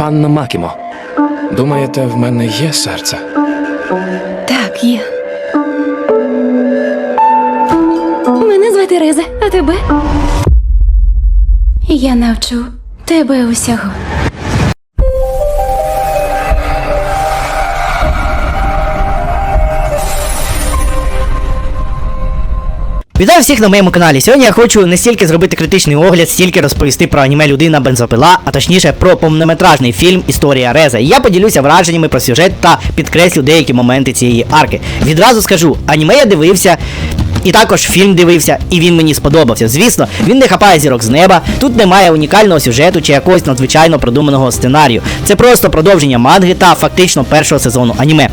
Панна Макімо, думаєте, в мене є серце? Так, є. Мене звати Реза, а тебе? Я навчу тебе усього. Вітаю всіх на моєму каналі. Сьогодні я хочу не стільки зробити критичний огляд, стільки розповісти про аніме Людина бензопила, а точніше про повнометражний фільм Історія Реза. Я поділюся враженнями про сюжет та підкреслю деякі моменти цієї арки. Відразу скажу, аніме я дивився. І також фільм дивився, і він мені сподобався. Звісно, він не хапає зірок з неба. Тут немає унікального сюжету чи якогось надзвичайно продуманого сценарію. Це просто продовження манги та фактично першого сезону аніме.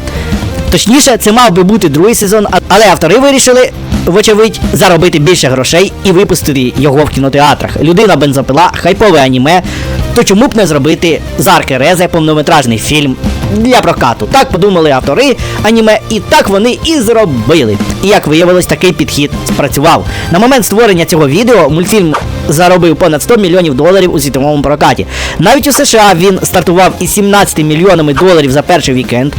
Точніше, це мав би бути другий сезон, але автори вирішили, вочевидь, заробити більше грошей і випустити його в кінотеатрах. Людина бензопила, хайпове аніме. То чому б не зробити Зарки Резе повнометражний фільм для прокату? Так подумали автори аніме, і так вони і зробили. І як виявилось, такий підхід спрацював. На момент створення цього відео мультфільм заробив понад 100 мільйонів доларів у світовому прокаті. Навіть у США він стартував із 17 мільйонами доларів за перший вікенд.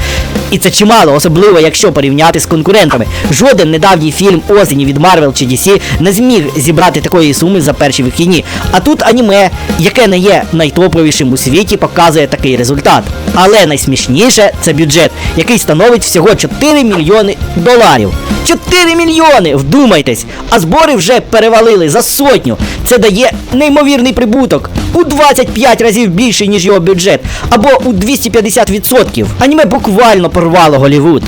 І це чимало, особливо якщо порівняти з конкурентами. Жоден недавній фільм осені від Marvel чи DC не зміг зібрати такої суми за перші вихідні. А тут аніме, яке не є найтоповішим у світі, показує такий результат. Але найсмішніше це бюджет, який становить всього 4 мільйони доларів. 4 мільйони! Вдумайтесь! А збори вже перевалили за сотню. Це дає неймовірний прибуток у 25 разів більше, ніж його бюджет, або у 250%. Аніме буквально порвало Голівуд.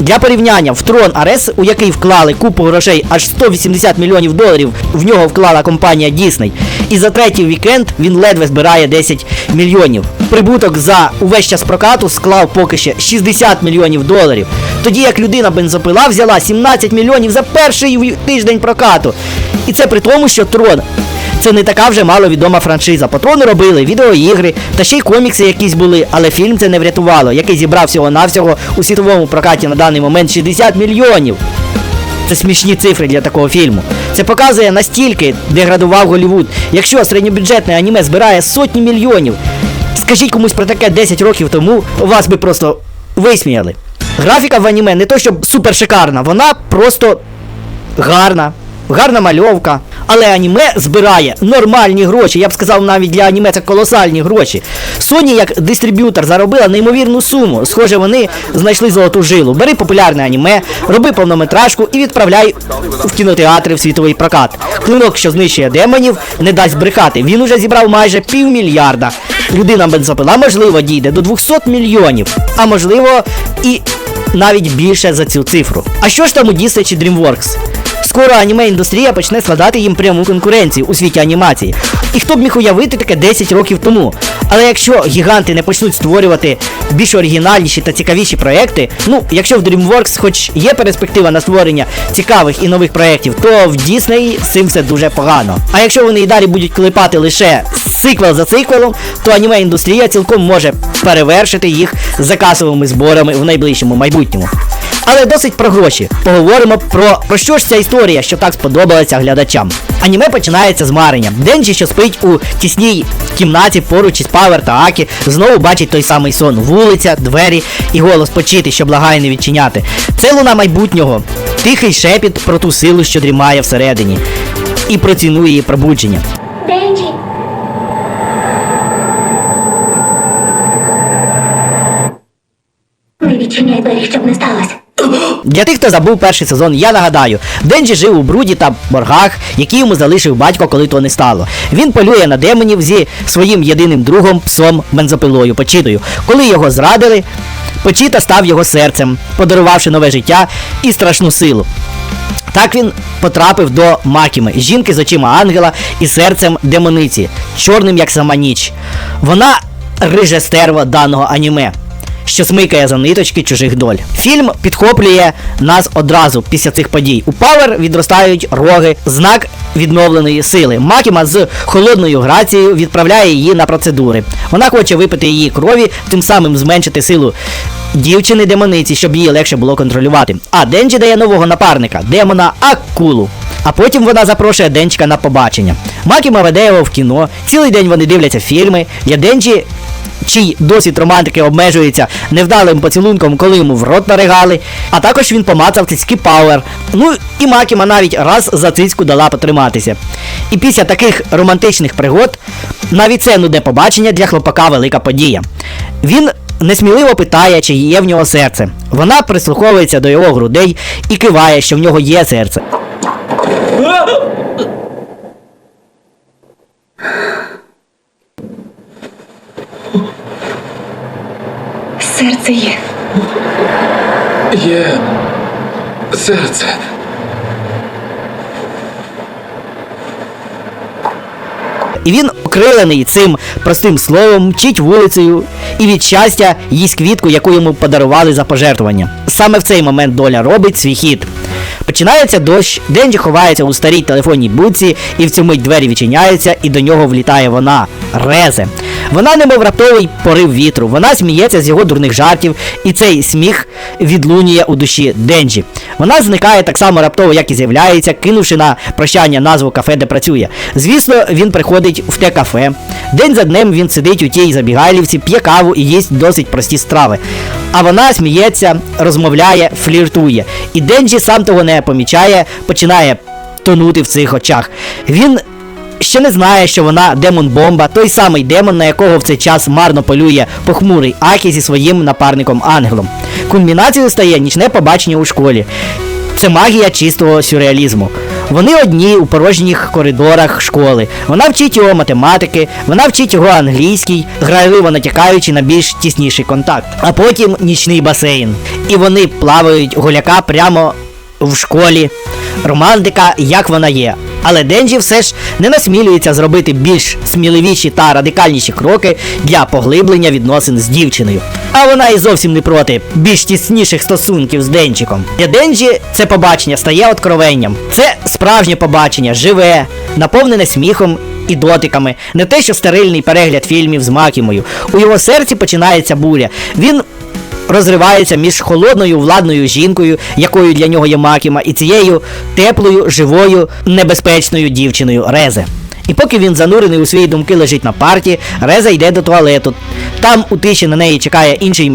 Для порівняння в трон Арес, у який вклали купу грошей аж 180 мільйонів доларів, в нього вклала компанія Disney. І за третій вікенд він ледве збирає 10 мільйонів. Прибуток за увесь час прокату склав поки ще 60 мільйонів доларів. Тоді як людина бензопила взяла 17 мільйонів за перший тиждень прокату. І це при тому, що трон це не така вже маловідома франшиза. Патрони робили відеоігри, та ще й комікси якісь були, але фільм це не врятувало, який зібрав всього-навсього у світовому прокаті на даний момент 60 мільйонів. Це смішні цифри для такого фільму. Це показує настільки деградував Голівуд. Якщо середньобюджетне аніме збирає сотні мільйонів, скажіть комусь про таке 10 років тому, вас би просто висміяли. Графіка в аніме не то щоб супер шикарна, вона просто гарна, гарна мальовка. Але аніме збирає нормальні гроші. Я б сказав, навіть для аніме це колосальні гроші. Sony як дистриб'ютор заробила неймовірну суму. Схоже, вони знайшли золоту жилу. Бери популярне аніме, роби повнометражку і відправляй в кінотеатри в світовий прокат. Клинок, що знищує демонів, не дасть брехати. Він уже зібрав майже півмільярда. Людина бензопила, можливо, дійде до 200 мільйонів, а можливо, і навіть більше за цю цифру. А що ж там у Disney чи DreamWorks? Скоро аніме індустрія почне складати їм пряму конкуренцію у світі анімації. І хто б міг уявити таке 10 років тому. Але якщо гіганти не почнуть створювати більш оригінальніші та цікавіші проекти, ну якщо в DreamWorks хоч є перспектива на створення цікавих і нових проєктів, то в Disney з цим все дуже погано. А якщо вони і далі будуть клепати лише сиквел за сиквелом, то аніме індустрія цілком може перевершити їх за касовими зборами в найближчому майбутньому. Але досить про гроші. Поговоримо про, про що ж ця історія, що так сподобалася глядачам. Аніме починається з марення. Денджі, що спить у тісній кімнаті поруч із Павер та Акі, знову бачить той самий сон. Вулиця, двері і голос почити, що благає не відчиняти. Це луна майбутнього. Тихий шепіт про ту силу, що дрімає всередині. І про ціну її пробудження. Денджі. Не відчиняй двері, щоб не сталося. Для тих, хто забув перший сезон, я нагадаю, Денджі жив у бруді та боргах, які йому залишив батько, коли то не стало. Він полює на демонів зі своїм єдиним другом, псом бензопилою, Почитою. Коли його зрадили, Почіта став його серцем, подарувавши нове життя і страшну силу. Так він потрапив до Макіми, жінки з очима ангела і серцем демониці, чорним як сама ніч. Вона режестерва даного аніме, що смикає за ниточки чужих доль. Фільм підхоплює нас одразу після цих подій. У Павер відростають роги, знак відновленої сили. Макіма з холодною грацією відправляє її на процедури. Вона хоче випити її крові, тим самим зменшити силу дівчини демониці, щоб її легше було контролювати. А Денджі дає нового напарника, демона Акулу. А потім вона запрошує Денчика на побачення. Макіма веде його в кіно, цілий день вони дивляться фільми. Для Денджі, чий досвід романтики обмежується невдалим поцілунком, коли йому в рот наригали. А також він помацав цицьки Пауер. Ну і Макіма навіть раз за цицьку дала потриматися. І після таких романтичних пригод навіть це нудне побачення для хлопака велика подія. Він несміливо питає, чи є в нього серце. Вона прислуховується до його грудей і киває, що в нього є серце. Серце є. Є серце. І він окрилений цим простим словом, мчить вулицею і від щастя їсть квітку, яку йому подарували за пожертвування. Саме в цей момент доля робить свій хід. Починається дощ, Денджі ховається у старій телефонній будці, і в цю мить двері відчиняються, і до нього влітає вона Резе. Вона немов раптовий порив вітру, вона сміється з його дурних жартів, і цей сміх відлунює у душі Денджі. Вона зникає так само раптово, як і з'являється, кинувши на прощання назву кафе, де працює. Звісно, він приходить в те кафе. День за днем він сидить у тій забігайлівці, п'є каву і їсть досить прості страви. А вона сміється, розмовляє, фліртує. І Денджі, сам того не помічає, починає тонути в цих очах. Він ще не знає, що вона демон бомба, той самий демон, на якого в цей час марно полює похмурий Акі зі своїм напарником ангелом. Кульмінацією стає нічне побачення у школі. Це магія чистого сюрреалізму. Вони одні у порожніх коридорах школи. Вона вчить його математики, вона вчить його англійський, грайливо натякаючи на більш тісніший контакт. А потім нічний басейн. І вони плавають гуляка прямо в школі. Романтика, як вона є. Але Денджі все ж не насмілюється зробити більш сміливіші та радикальніші кроки для поглиблення відносин з дівчиною. А вона і зовсім не проти більш тісніших стосунків з Денчиком. Для Денджі це побачення стає откровенням. Це справжнє побачення, живе, наповнене сміхом і дотиками, не те, що стерильний перегляд фільмів з Макімою. У його серці починається буря. Він розривається між холодною владною жінкою, якою для нього є Макіма, і цією теплою, живою, небезпечною дівчиною Резе. І поки він занурений у свої думки лежить на парті, Реза йде до туалету. Там у тиші на неї чекає інший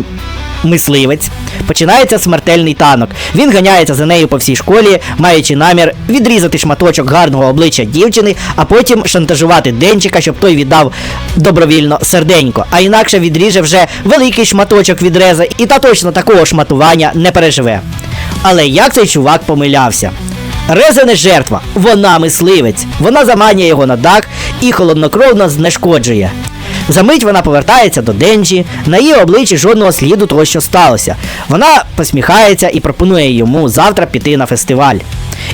мисливець. Починається смертельний танок. Він ганяється за нею по всій школі, маючи намір відрізати шматочок гарного обличчя дівчини, а потім шантажувати Денчика, щоб той віддав добровільно серденько. А інакше відріже вже великий шматочок від Рези, і та точно такого шматування не переживе. Але як цей чувак помилявся? Реза не жертва, вона мисливець. Вона заманює його на дах і холоднокровно знешкоджує. Замить вона повертається до Денджі, на її обличчі жодного сліду того, що сталося. Вона посміхається і пропонує йому завтра піти на фестиваль.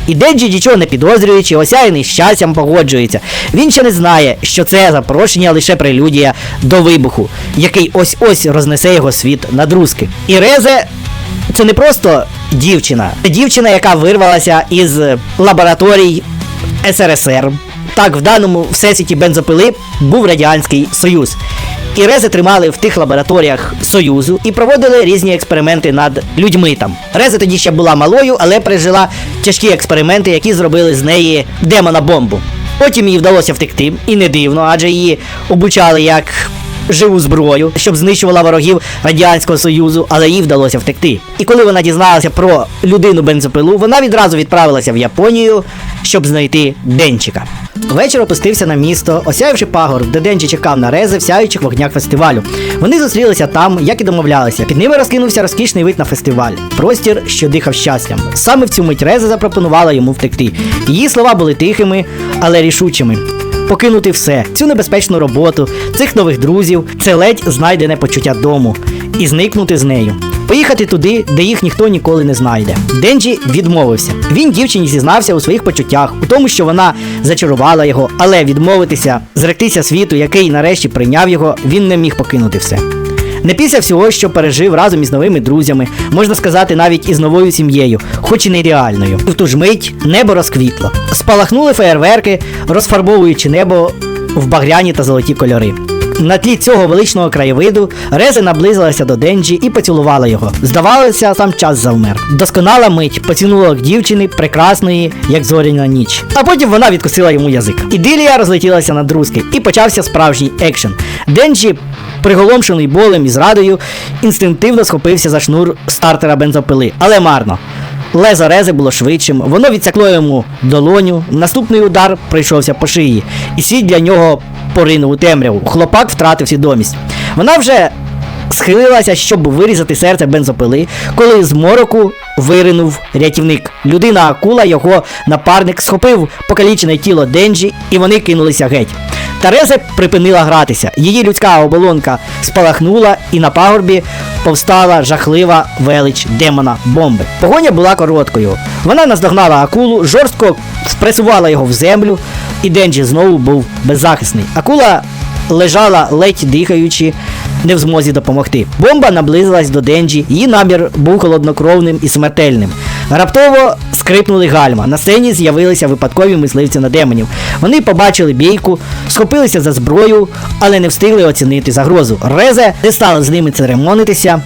І Денджі, нічого не підозрюючи, осяяний щастям погоджується. Він ще не знає, що це запрошення лише прелюдія до вибуху, який ось-ось рознесе його світ на друзки. І Резе це не просто дівчина, це дівчина, яка вирвалася із лабораторій СРСР. Так, в даному всесвіті бензопили був Радянський Союз. І Рези тримали в тих лабораторіях Союзу і проводили різні експерименти над людьми там. Рези тоді ще була малою, але пережила тяжкі експерименти, які зробили з неї демона бомбу. Потім їй вдалося втекти, і не дивно, адже її обучали як живу зброю, щоб знищувала ворогів Радянського Союзу, але їй вдалося втекти. І коли вона дізналася про людину бензопилу, вона відразу відправилася в Японію, щоб знайти Денчика. Вечір опустився на місто, осяявши пагорб, де Денчі чекав на рези в сяючих вогнях фестивалю. Вони зустрілися там, як і домовлялися. Під ними розкинувся розкішний вид на фестиваль. Простір, що дихав щастям. Саме в цю мить Реза запропонувала йому втекти. Її слова були тихими, але рішучими покинути все, цю небезпечну роботу, цих нових друзів, це ледь знайдене почуття дому, і зникнути з нею. Поїхати туди, де їх ніхто ніколи не знайде. Денджі відмовився. Він дівчині зізнався у своїх почуттях, у тому, що вона зачарувала його, але відмовитися, зректися світу, який нарешті прийняв його, він не міг покинути все. Не після всього, що пережив разом із новими друзями, можна сказати, навіть із новою сім'єю, хоч і нереальною. В ту ж мить небо розквітло. Спалахнули феєрверки, розфарбовуючи небо в багряні та золоті кольори. На тлі цього величного краєвиду Резе наблизилася до Денджі і поцілувала його. Здавалося, сам час завмер. Досконала мить поцілунок дівчини, прекрасної, як зоряна ніч. А потім вона відкусила йому язик. Ідилія розлетілася на друзки, і почався справжній екшен. Денджі, приголомшений болем і зрадою, інстинктивно схопився за шнур стартера бензопили, але марно. Лезо Рези було швидшим, воно відсякло йому долоню, наступний удар прийшовся по шиї, і світ для нього поринув у темряву. Хлопак втратив свідомість. Вона вже схилилася, щоб вирізати серце бензопили, коли з мороку виринув рятівник. Людина акула, його напарник, схопив покалічене тіло Денджі, і вони кинулися геть. Тарезе припинила гратися. Її людська оболонка спалахнула, і на пагорбі повстала жахлива велич демона бомби. Погоня була короткою. Вона наздогнала акулу, жорстко впресувала його в землю, і Денджі знову був беззахисний. Акула лежала ледь дихаючи, не в змозі допомогти. Бомба наблизилась до Денджі, її намір був холоднокровним і смертельним. Раптово скрипнули гальма. На сцені з'явилися випадкові мисливці на демонів. Вони побачили бійку, схопилися за зброю, але не встигли оцінити загрозу. Резе не стала з ними церемонитися.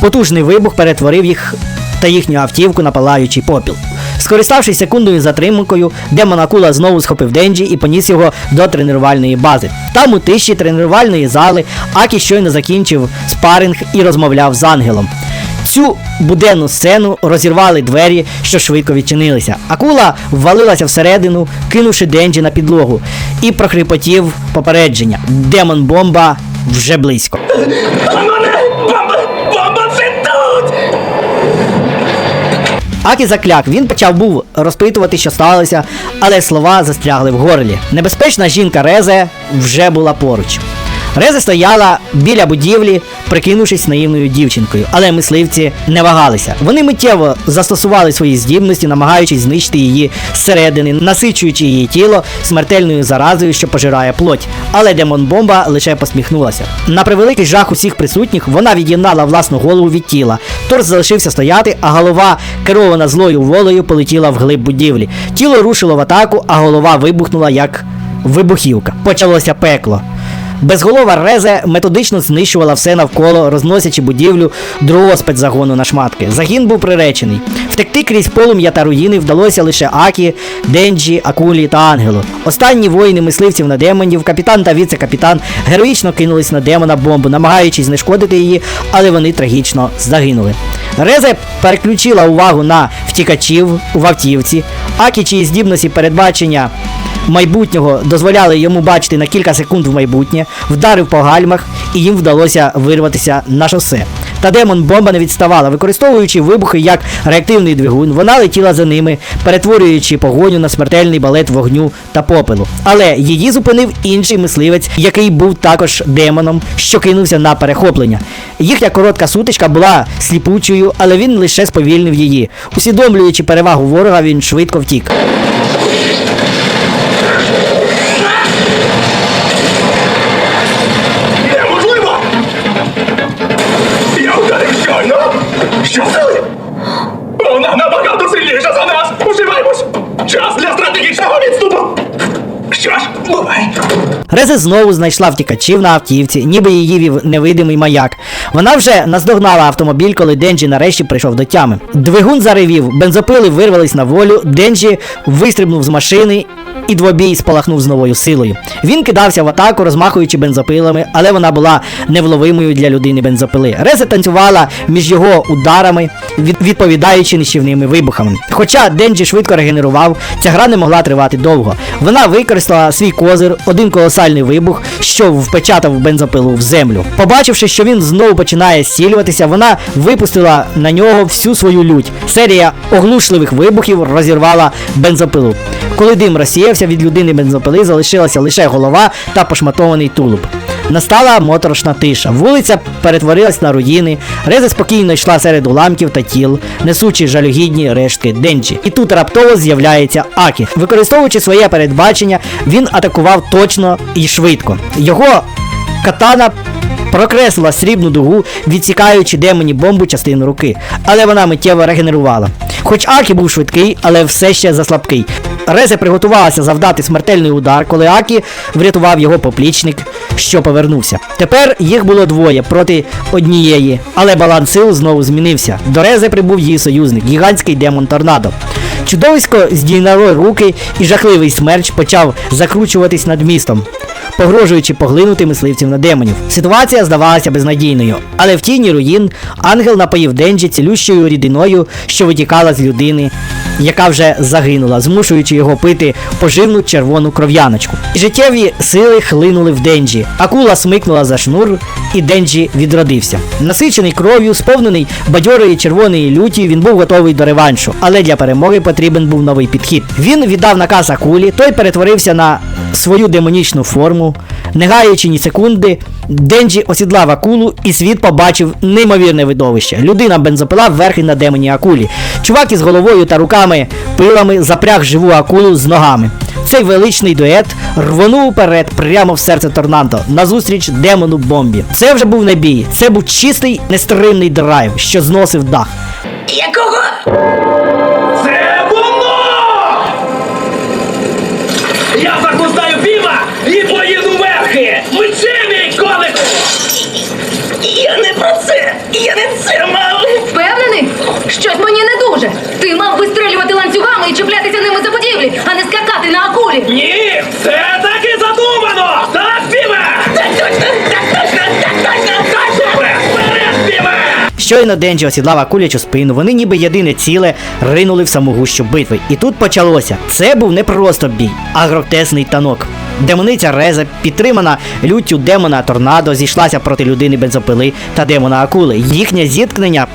Потужний вибух перетворив їх та їхню автівку на палаючий попіл. Скориставшись секундою затримкою, демон Акула знову схопив Денджі і поніс його до тренувальної бази. Там у тиші тренувальної зали Акі щойно закінчив спаринг і розмовляв з ангелом. Цю буденну сцену розірвали двері, що швидко відчинилися. Акула ввалилася всередину, кинувши Денджі на підлогу, і прохрипотів попередження. Демон бомба вже близько. Акі закляк, він почав був розпитувати, що сталося, але слова застрягли в горлі. Небезпечна жінка Резе вже була поруч. Резе стояла біля будівлі, прикинувшись наївною дівчинкою, але мисливці не вагалися. Вони миттєво застосували свої здібності, намагаючись знищити її зсередини, насичуючи її тіло смертельною заразою, що пожирає плоть. Але демон бомба лише посміхнулася. На превеликий жах усіх присутніх вона від'єднала власну голову від тіла. Торс залишився стояти, а голова, керована злою волею, полетіла вглиб будівлі. Тіло рушило в атаку, а голова вибухнула як вибухівка. Почалося пекло. Безголова Резе методично знищувала все навколо, розносячи будівлю другого спецзагону на шматки. Загін був приречений. Втекти крізь полум'я та руїни вдалося лише Акі, Денджі, Акулі та Ангелу. Останні воїни мисливців на демонів, капітан та віце-капітан героїчно кинулись на демона бомбу, намагаючись знешкодити її, але вони трагічно загинули. Резе переключила увагу на втікачів в автівці, Акі чиї здібності передбачення майбутнього дозволяли йому бачити на кілька секунд в майбутнє, вдарив по гальмах, і їм вдалося вирватися на шосе. Та демон бомба не відставала, використовуючи вибухи як реактивний двигун, вона летіла за ними, перетворюючи погоню на смертельний балет вогню та попелу. Але її зупинив інший мисливець, який був також демоном, що кинувся на перехоплення. Їхня коротка сутичка була сліпучою, але він лише сповільнив її. Усвідомлюючи перевагу ворога, він швидко втік. Резе знову знайшла втікачів на автівці, ніби її вів невидимий маяк. Вона вже наздогнала автомобіль, коли Денджі нарешті прийшов до тями. Двигун заревів, бензопили вирвались на волю, Денджі вистрибнув з машини. І двобій спалахнув з новою силою. Він кидався в атаку, розмахуючи бензопилами, але вона була невловимою для людини бензопили. Резе танцювала між його ударами, відповідаючи нищівними вибухами. Хоча Денджі швидко регенерував, ця гра не могла тривати довго. Вона використала свій козир, один колосальний вибух, що впечатав бензопилу в землю. Побачивши, що він знову починає зцілюватися, вона випустила на нього всю свою лють. Серія оглушливих вибухів розірвала бензопилу. Коли дим розсіявся від людини бензопили, залишилася лише голова та пошматований тулуб. Настала моторошна тиша. Вулиця перетворилась на руїни. Реза спокійно йшла серед уламків та тіл, несучи жалюгідні рештки Денджі. І тут раптово з'являється Акі. Використовуючи своє передбачення, він атакував точно і швидко. Його катана прокреслила срібну дугу, відсікаючи демоні бомбу частину руки, але вона миттєво регенерувала. Хоч Акі був швидкий, але все ще заслабкий. Резе приготувалася завдати смертельний удар, коли Акі врятував його поплічник, що повернувся. Тепер їх було двоє проти однієї, але баланс сил знову змінився. До Рези прибув її союзник, гігантський демон Торнадо. Чудовисько здійняло руки, і жахливий смерч почав закручуватись над містом, погрожуючи поглинути мисливців на демонів. Ситуація здавалася безнадійною, але в тіні руїн ангел напоїв Денджі цілющою рідиною, що витікала з людини, яка вже загинула, змушуючи його пити поживну червону кров'яночку. Життєві сили хлинули в Денджі. Акула смикнула за шнур, і Денджі відродився. Насичений кров'ю, сповнений бадьорої червоної люті, він був готовий до реваншу, але для перемоги потрібен був новий підхід. Він віддав наказ акулі, той перетворився на свою демонічну форму. Не гаючи ні секунди, Денджі осідлав акулу, і світ побачив неймовірне видовище. Людина бензопила вверхи на демоні акулі. Чувак із головою та руками пилами запряг живу акулу з ногами. Цей величний дует рвонув уперед прямо в серце торнадо назустріч демону бомбі. Це вже був не бій, це був чистий нестримний драйв, що зносив дах. Якого? Я не це мав! Впевнений? Щось мені не дуже. Ти мав вистрелювати ланцюгами і чіплятися ними за будівлі, а не скакати на акулі. Ні! Це так і задумано! Так, піве! Так точно! Так точно! Так точно! Точно! Вперед, вперед, піве! Щойно Денджі осідлав акулячу спину, вони ніби єдине ціле ринули в саму гущу битви. І тут почалося. Це був не просто бій, а гротесний танок. Демониця Реза, підтримана люттю демона Торнадо, зійшлася проти людини бензопили та демона акули. Їхнє зіткнення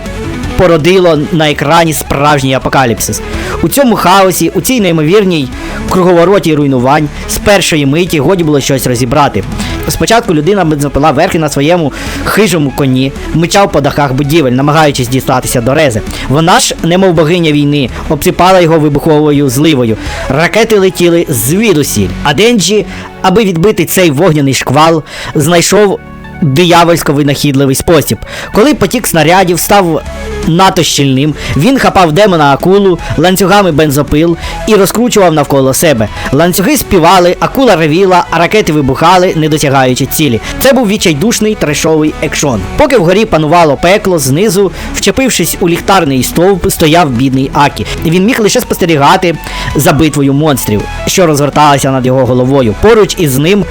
породило на екрані справжній апокаліпсис. У цьому хаосі, у цій неймовірній круговороті руйнувань, з першої миті годі було щось розібрати. Спочатку людина бензопила верхи на своєму хижому коні, мчав по дахах будівель, намагаючись дістатися до рези. Вона ж, немов богиня війни, обсипала його вибуховою зливою. Ракети летіли звідусіль. А Денджі, аби відбити цей вогняний шквал, знайшов диявольсько винахідливий спосіб. Коли потік снарядів став надто щільним, він хапав демона акулу ланцюгами бензопил і розкручував навколо себе. Ланцюги співали, акула ревіла, а ракети вибухали, не досягаючи цілі. Це був відчайдушний трешовий екшон. Поки вгорі панувало пекло, знизу, вчепившись у ліхтарний стовп, стояв бідний Акі. Він міг лише спостерігати за битвою монстрів, що розгорталася над його головою. Поруч із ним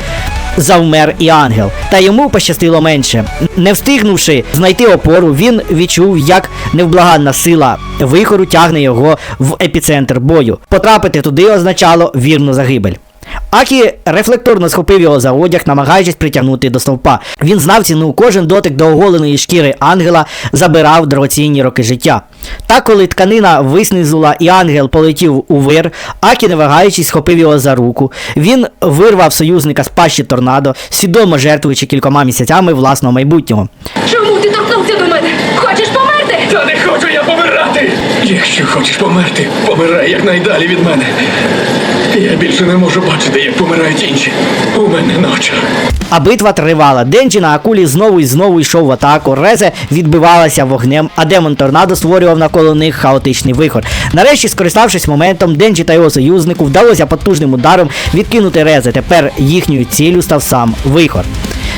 завмер і ангел. Та йому пощастило менше. Не встигнувши знайти опору, він відчув, як невблаганна сила вихору тягне його в епіцентр бою. Потрапити туди означало вірну загибель. Акі рефлекторно схопив його за одяг, намагаючись притягнути до стовпа. Він знав ціну, кожен дотик до оголеної шкіри ангела забирав дорогоцінні роки життя. Та коли тканина виснизила і ангел полетів у вир, Акі, не вагаючись, схопив його за руку. Він вирвав союзника з пащі торнадо, свідомо жертвуючи кількома місяцями власного майбутнього. Чому ти торкнувся Якщо хочеш померти, помирай якнайдалі від мене. Я більше не можу бачити, як помирають інші. У мене на. А битва тривала. Денджі на акулі знову і знову йшов в атаку. Резе відбивалася вогнем, а демон торнадо створював навколо них хаотичний вихор. Нарешті, скориставшись моментом, Денджі та його союзнику вдалося потужним ударом відкинути Резе. Тепер їхньою ціллю став сам вихор.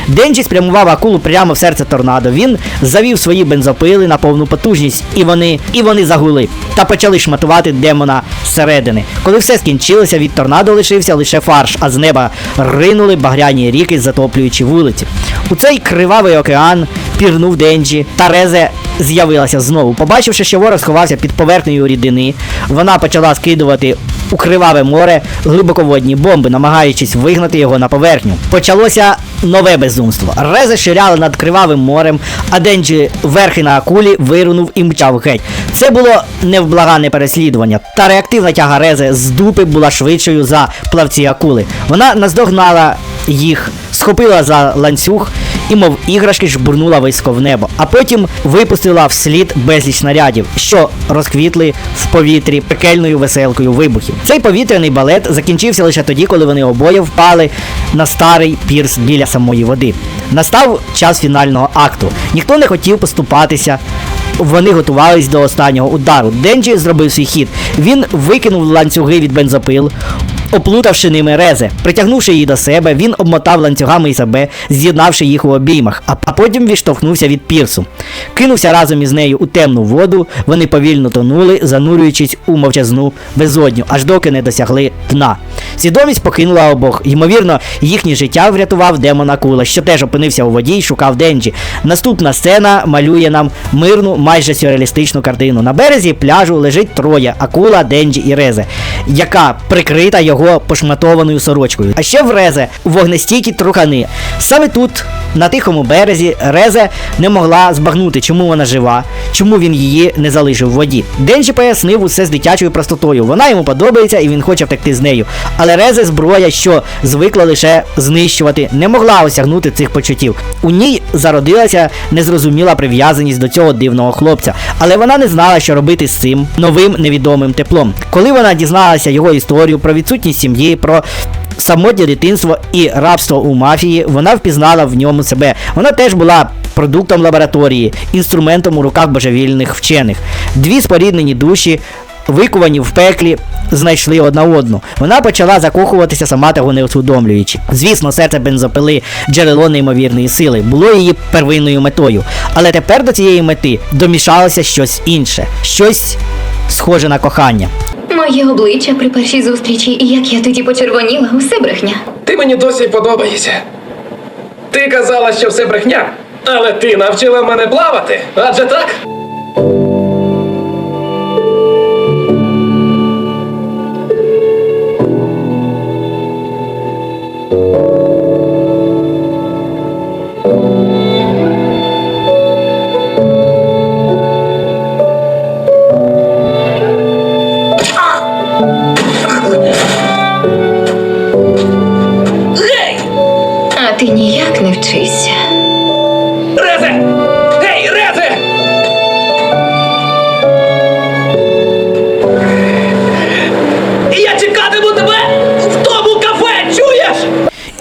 Денджі спрямував акулу прямо в серце торнадо. Він завів свої бензопили на повну потужність, і вони, і вони загули та почали шматувати демона зсередини. Коли все скінчилося, від торнадо лишився лише фарш, а з неба ринули багряні ріки, затоплюючи вулиці. У цей кривавий океан пірнув Денджі, та Резе з'явилася знову. Побачивши, що ворог сховався під поверхнею рідини, вона почала скидувати у криваве море глибоководні бомби, намагаючись вигнати його на поверхню. Почалося нове безумство. Резе ширяли над кривавим морем, а Денджі верхи на акулі вирунув і мчав геть. Це було невблаганне переслідування. Та реактивна тяга Резе з дупи була швидшою за плавці акули. Вона наздогнала їх, схопила за ланцюг і, мов іграшки, жбурнула високо в небо, а потім випустила вслід безліч снарядів, що розквітли в повітрі пекельною веселкою вибухів. Цей повітряний балет закінчився лише тоді, коли вони обоє впали на старий пірс біля самої води. Настав час фінального акту. Ніхто не хотів поступатися. вони готувались до останнього удару. Денджі зробив свій хід. Він викинув ланцюги від бензопил. Оплутавши ними резе, притягнувши її до себе, він обмотав ланцюгами і себе, з'єднавши їх у обіймах, а потім відштовхнувся від пірсу. Кинувся разом із нею у темну воду, вони повільно тонули, занурюючись у мовчазну безодню, аж доки не досягли дна. Свідомість покинула обох. Ймовірно, їхнє життя врятував демон Акула, що теж опинився у воді і шукав Денджі. Наступна сцена малює нам мирну, майже сюрреалістичну картину. На березі пляжу лежить троє Акула, Денджі і Резе, яка прикрита його пошматованою сорочкою. А ще в Резе вогнестійкі трухани. Саме тут, на тихому березі, Резе не могла збагнути, чому вона жива, чому він її не залишив в воді. Денджі пояснив усе з дитячою простотою. Вона йому подобається і він хоче втекти з нею. Але Резе зброя, що звикла лише знищувати, не могла осягнути цих почуттів. У ній зародилася незрозуміла прив'язаність до цього дивного хлопця, але вона не знала, що робити з цим новим невідомим теплом. Коли вона дізналася його історію про відсутність сім'ї, про самотнє дитинство і рабство у мафії, вона впізнала в ньому себе. Вона теж була продуктом лабораторії, інструментом у руках божевільних вчених. Дві споріднені душі, викувані в пеклі, знайшли одна одну. Вона почала закохуватися сама того не усвідомлюючи. Звісно, серце бензопили джерело неймовірної сили, було її первинною метою. Але тепер до цієї мети домішалося щось інше, щось схоже на кохання. Моє обличчя при першій зустрічі, і як я тоді почервоніла, усе брехня. Ти мені досі подобаєшся. Ти казала, що все брехня, але ти навчила мене плавати, адже так?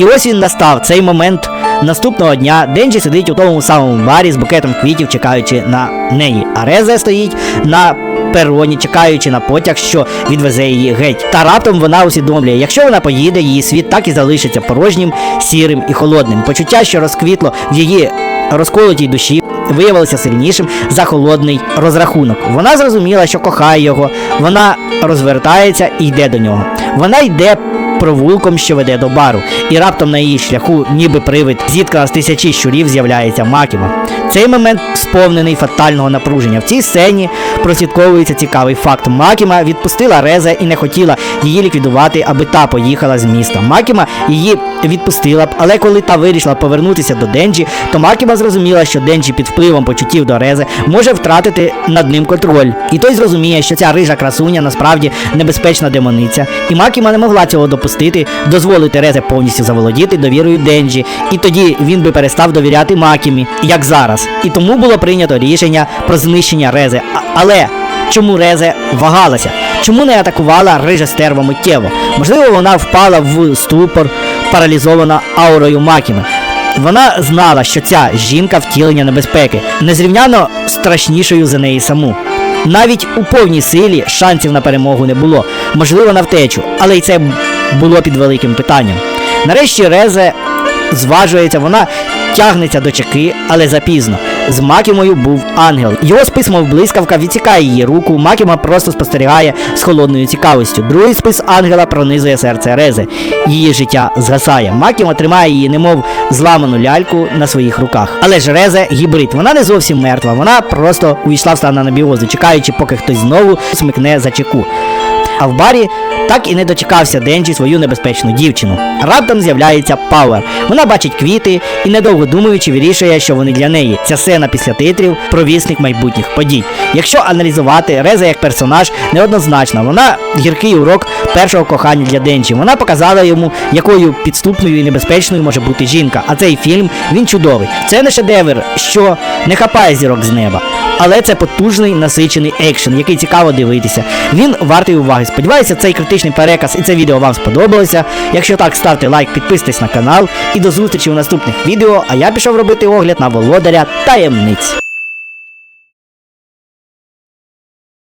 І ось він настав цей момент. Наступного дня Денджі сидить у тому самому барі з букетом квітів, чекаючи на неї. А Резе стоїть на пероні, чекаючи на потяг, що відвезе її геть. Та раптом вона усвідомлює, якщо вона поїде, її світ так і залишиться порожнім, сірим і холодним. Почуття, що розквітло в її розколотій душі. Виявилося сильнішим за холодний розрахунок. Вона зрозуміла, що кохає його. Вона розвертається і йде до нього. Вона йде провулком, що веде до бару, і раптом на її шляху, ніби привид, зітка з тисячі щурів, з'являється Макіма. Цей момент сповнений фатального напруження. В цій сцені прослідковується цікавий факт. Макіма відпустила Резе і не хотіла її ліквідувати, аби та поїхала з міста. Макіма її відпустила б, але коли та вирішила повернутися до Денджі, то Макіма зрозуміла, що Денджі під впливом почуттів до Резе може втратити над ним контроль. І той зрозуміє, що ця рижа красуня насправді небезпечна демониця. І Макіма не могла цього допустити, дозволити Резе повністю заволодіти довірою Денджі. І тоді він би перестав довіряти Макімі, як зараз. І тому було прийнято рішення про знищення Резе. А- але чому Резе вагалася? Чому не атакувала рижа стерва миттєво? Можливо, вона впала в ступор, паралізована аурою Макіми. Вона знала, що ця жінка втілення небезпеки, незрівняно страшнішою за неї саму. Навіть у повній силі шансів на перемогу не було, можливо, на втечу, але й це було під великим питанням. Нарешті Резе зважується, вона тягнеться до чеки, але запізно. З Макімою був ангел. Його спис, мов блискавка, відсікає її руку. Макіма просто спостерігає з холодною цікавістю. Другий спис ангела пронизує серце Рези. Її життя згасає. Макіма тримає її, немов зламану ляльку на своїх руках. Але ж Резе гібрид. Вона не зовсім мертва. Вона просто увійшла в стан анабіозу, чекаючи, поки хтось знову смикне за чеку. А в барі так і не дочекався Денджі свою небезпечну дівчину. Раптом з'являється Пауер. Вона бачить квіти і, недовго думаючи, вирішує, що вони для неї. Ця сцена після титрів провісник майбутніх подій. Якщо аналізувати Реза як персонаж неоднозначна, вона гіркий урок першого кохання для Денджі. Вона показала йому, якою підступною і небезпечною може бути жінка. А цей фільм він чудовий. Це не шедевр, що не хапає зірок з неба. Але це потужний насичений екшен, який цікаво дивитися. Він вартий уваги. Сподіваюся, цей критичний переказ і це відео вам сподобалося. Якщо так, ставте лайк, підписуйтесь на канал і до зустрічі у наступних відео. А я пішов робити огляд на володаря таємниць.